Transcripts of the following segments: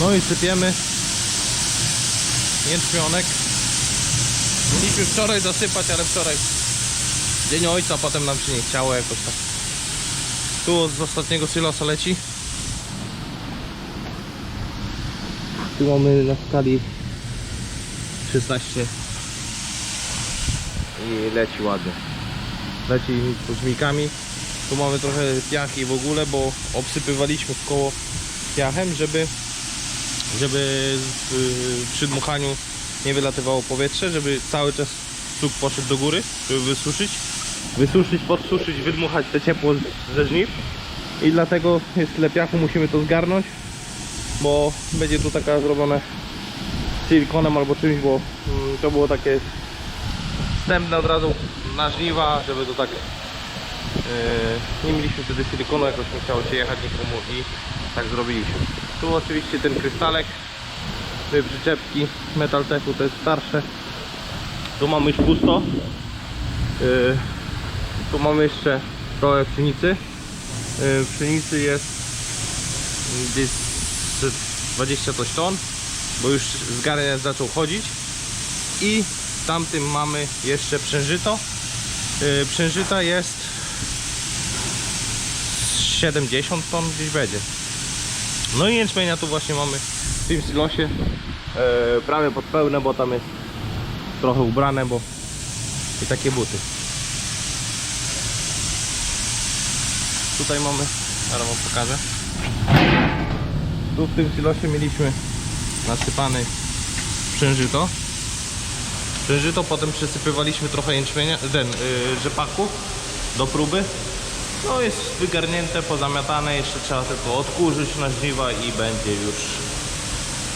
No i sypiemy jęczmionek. Mieliśmy wczoraj zasypać, ale wczoraj Dzień Ojca, potem nam się nie chciało jakoś tak. Tu z ostatniego silosa leci. Tu mamy na skali 16 i leci ładnie. Leci żmikami. Tu mamy trochę piach i w ogóle, bo obsypywaliśmy w koło piachem, żeby żeby y, przy dmuchaniu nie wylatywało powietrze, żeby cały czas cuk poszedł do góry, żeby wysuszyć. Wysuszyć, podsuszyć, wydmuchać te ciepło ze żniw. I dlatego jest tyle piachu, musimy to zgarnąć, bo będzie tu taka zrobione silikonem albo czymś, bo mm, to było takie wstępne od razu na żniwa, żeby to tak Yy, nie mieliśmy wtedy silikonu, jakoś nie chciało się jechać nikomu i tak zrobiliśmy. Tu oczywiście ten krystalek, te przyczepki Metaltechu to jest starsze. Tu mamy już pusto. Yy, tu mamy jeszcze trochę pszenicy. Yy, pszenicy jest gdzieś z 20 coś ton, bo już zgarniać zaczął chodzić. I tamtym mamy jeszcze przężyto. Yy, przężyta jest 70 ton gdzieś będzie. No i jęczmienia tu właśnie mamy w tym silosie e, prawie pod pełne, bo tam jest trochę ubrane, bo i takie buty. Tutaj mamy, zaraz wam pokażę. Tu w tym silosie mieliśmy nasypany przężyto. Przężyto, potem przesypywaliśmy trochę jęczmienia, ten, yy, rzepaku do próby. No jest wygarnięte, pozamiatane, jeszcze trzeba tylko odkurzyć na żniwa i będzie już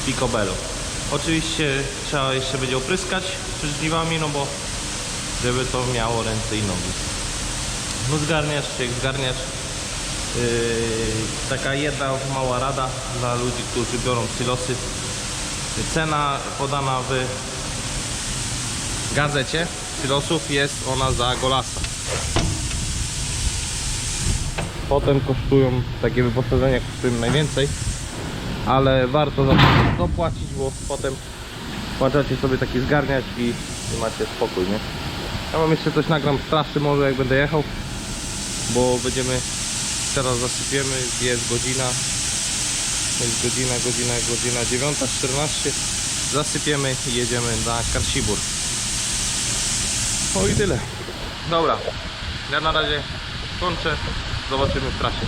picobello. Oczywiście trzeba jeszcze będzie opryskać przed żniwami, no bo żeby to miało ręce i nogi. No zgarniacz, jak zgarniacz. Yy, taka jedna mała rada dla ludzi, którzy biorą silosy. Cena podana w gazecie silosów jest ona za golasa. Potem kosztują, takie wyposażenia kosztują najwięcej, ale warto za to dopłacić, bo potem włączacie sobie taki zgarniać i, i macie spokój, nie? Ja mam jeszcze coś nagram straszy może jak będę jechał, bo będziemy, teraz zasypiemy, jest godzina, jest godzina, godzina, godzina 9.14, zasypiemy i jedziemy na Karsibur. O i tyle. Dobra, ja na razie kończę. Zobaczymy w trasie.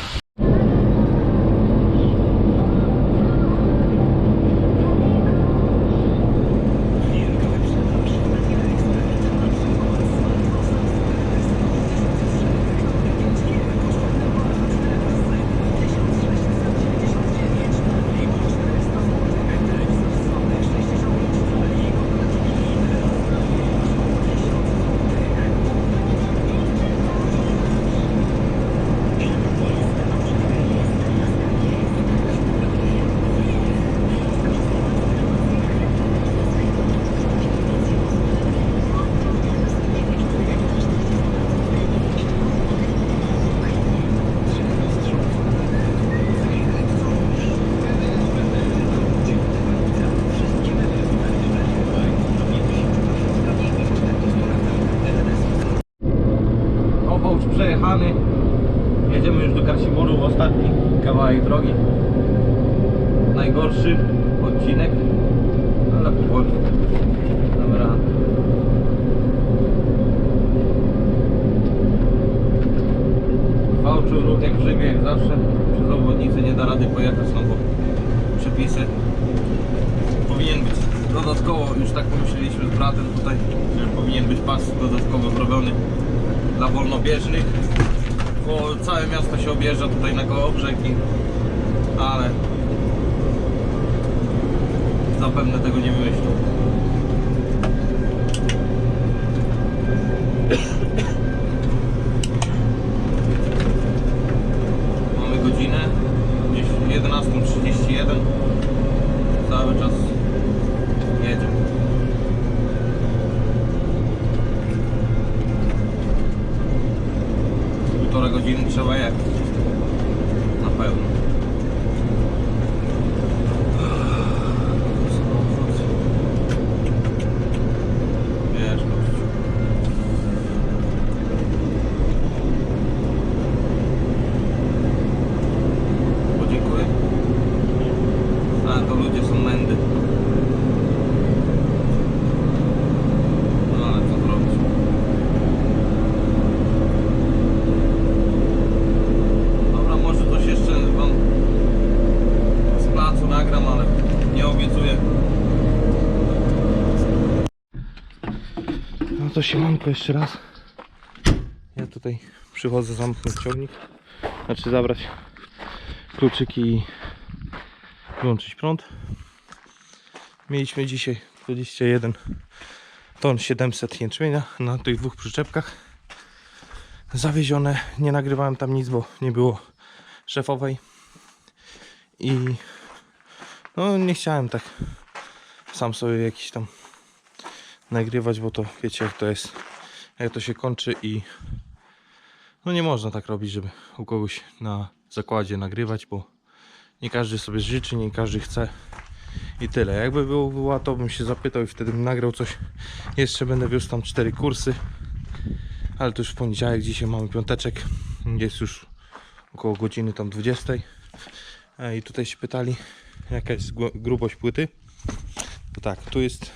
Najgorszy odcinek, ale powoli. Dobra. Fałczył ruch jak w Rzymie, jak zawsze. Przez obwodnicę nie da rady pojechać, no bo przepisy powinien być dodatkowo, już tak pomyśleliśmy z bratem tutaj, że powinien być pas dodatkowo zrobiony dla wolnobieżnych, bo całe miasto się objeżdża tutaj na koło brzegi, ale zapewne tego nie wymyślą. Mamy godzinę, gdzieś 11.31, cały czas jedzie. Półtora godziny trzeba jechać. No to siemanko jeszcze raz. Ja tutaj przychodzę zamknąć ciągnik. Znaczy zabrać kluczyki i wyłączyć prąd. Mieliśmy dzisiaj 21 ton 700 jęczmienia na tych dwóch przyczepkach. Zawiezione. Nie nagrywałem tam nic, bo nie było szefowej. I no nie chciałem tak sam sobie jakiś tam nagrywać, bo to wiecie jak to jest, jak to się kończy i no nie można tak robić, żeby u kogoś na zakładzie nagrywać, bo nie każdy sobie życzy, nie każdy chce i tyle. Jakby było, była to bym się zapytał i wtedy bym nagrał coś. Jeszcze będę wiózł tam cztery kursy, ale to już w poniedziałek, dzisiaj mamy piąteczek, jest już około godziny tam 20. E, I tutaj się pytali, jaka jest gru- grubość płyty. To tak, tu jest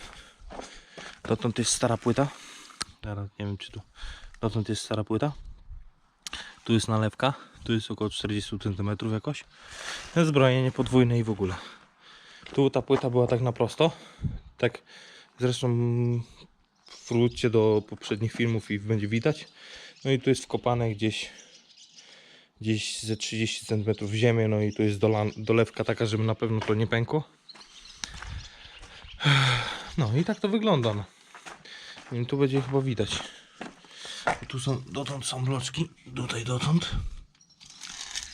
Dotąd jest stara płyta. Teraz nie wiem czy tu. Dotąd jest stara płyta. Tu jest nalewka. Tu jest około 40 cm jakoś. Zbrojenie podwójne i w ogóle. Tu ta płyta była tak na prosto. Tak zresztą wróćcie do poprzednich filmów i będzie widać. No i tu jest wkopane gdzieś gdzieś ze 30 cm w ziemię. No i tu jest dolewka taka, żeby na pewno to nie pękło. No i tak to wygląda. No. Nie wiem, tu będzie chyba widać. Tu są, dotąd są bloczki, tutaj dotąd.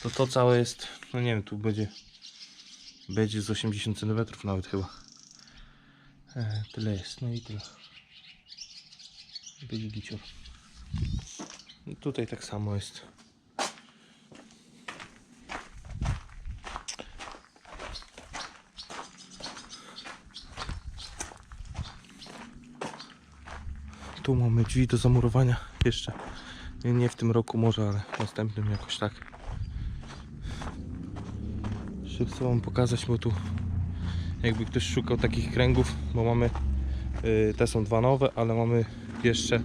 To to całe jest, no nie wiem, tu będzie będzie z 80 cm nawet chyba. E, tyle jest, no i tyle. Będzie gicior. Tutaj tak samo jest. Tu mamy drzwi do zamurowania jeszcze. Nie, w tym roku może, ale następnym jakoś tak. Jeszcze chcę wam pokazać, bo tu jakby ktoś szukał takich kręgów, bo mamy y, te są dwa nowe, ale mamy jeszcze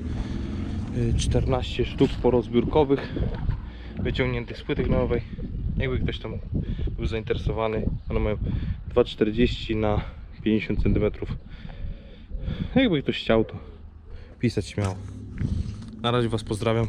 y, 14 sztuk porozbiórkowych wyciągniętych z płyty nowej. Jakby ktoś tam był zainteresowany, one mają 2,40 na 50 cm. Jakby ktoś chciał, to pisać śmiało. Na razie Was pozdrawiam.